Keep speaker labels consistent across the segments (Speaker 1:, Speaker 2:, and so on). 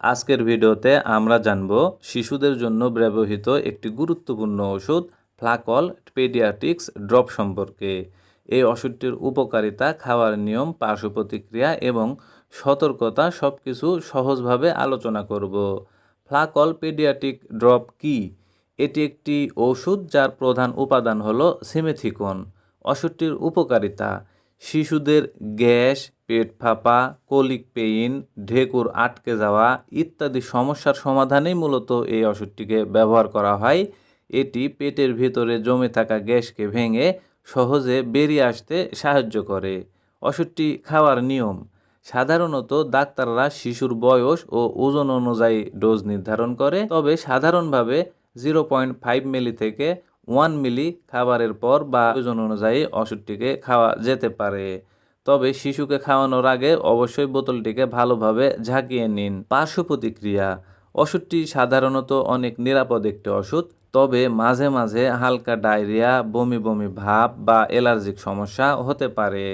Speaker 1: আজকের ভিডিওতে আমরা জানব শিশুদের জন্য ব্যবহৃত একটি গুরুত্বপূর্ণ ওষুধ, ফ্লাকল পেডিয়াটিক্স ড্রপ সম্পর্কে। এই ওষুধটির উপকারিতা, খাওয়ার নিয়ম, পার্শ্ব প্রতিক্রিয়া এবং সতর্কতা সব কিছু সহজভাবে আলোচনা করব। ফ্লাকল পেডিয়াটিক ড্রপ কি? এটি একটি ওষুধ যার প্রধান উপাদান হলো সিমেথিকন। ওষুধটির উপকারিতা শিশুদের গ্যাস, পেট ফাঁপা, কলিক পেইন, ঢেকুর আটকে যাওয়া ইত্যাদি সমস্যার সমাধানেই মূলত এই ওষুধটিকে ব্যবহার করা হয়। এটি পেটের ভিতরে জমে থাকা গ্যাসকে ভেঙে সহজে বেরিয়ে আসতে সাহায্য করে। ওষুধটি খাওয়ার নিয়ম, সাধারণত ডাক্তাররা শিশুর বয়স ও ওজন অনুযায়ী ডোজ নির্ধারণ করে, তবে সাধারণভাবে জিরো পয়েন্ট ফাইভ মিলি থেকে ওয়ান মিলি খাবারের পর বা ওজন অনুযায়ী ওষুধটিকে খাওয়া যেতে পারে। তবে শিশুকে খাওয়ানোর আগে অবশ্যই বোতলটিকে ভালোভাবে ঝাঁকিয়ে নিন। পার্শ্ব প্রতিক্রিয়া। ওষুধটি সাধারণত অনেক নিরাপদ একটি ওষুধ, তবে মাঝে মাঝে হালকা ডায়রিয়া, বমি বমি ভাব বা অ্যালার্জিক সমস্যা হতে পারে।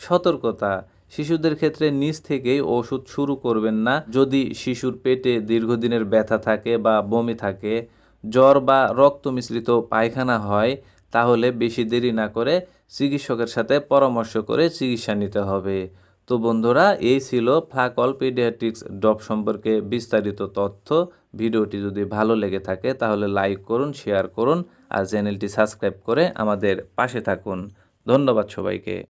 Speaker 1: সতর্কতা। শিশুদের ক্ষেত্রে নিজ থেকেই ওষুধ শুরু করবেন না। যদি শিশুর পেটে দীর্ঘদিনের ব্যথা থাকে বা বমি থাকে জ্বর বা রক্ত মিশ্রিত পায়খানা হয়, তাহলে বেশি দেরি না করে চিকিৎসকের সাথে পরামর্শ করে চিকিৎসা নিতে হবে। তো বন্ধুরা, এই ছিল ফ্লাকল পেডিয়াট্রিক্স ডপ সম্পর্কে বিস্তারিত তথ্য। ভিডিওটি যদি ভালো লেগে থাকে, তাহলে লাইক করুন, শেয়ার করুন আর চ্যানেলটি সাবস্ক্রাইব করে আমাদের পাশে থাকুন। ধন্যবাদ সবাইকে।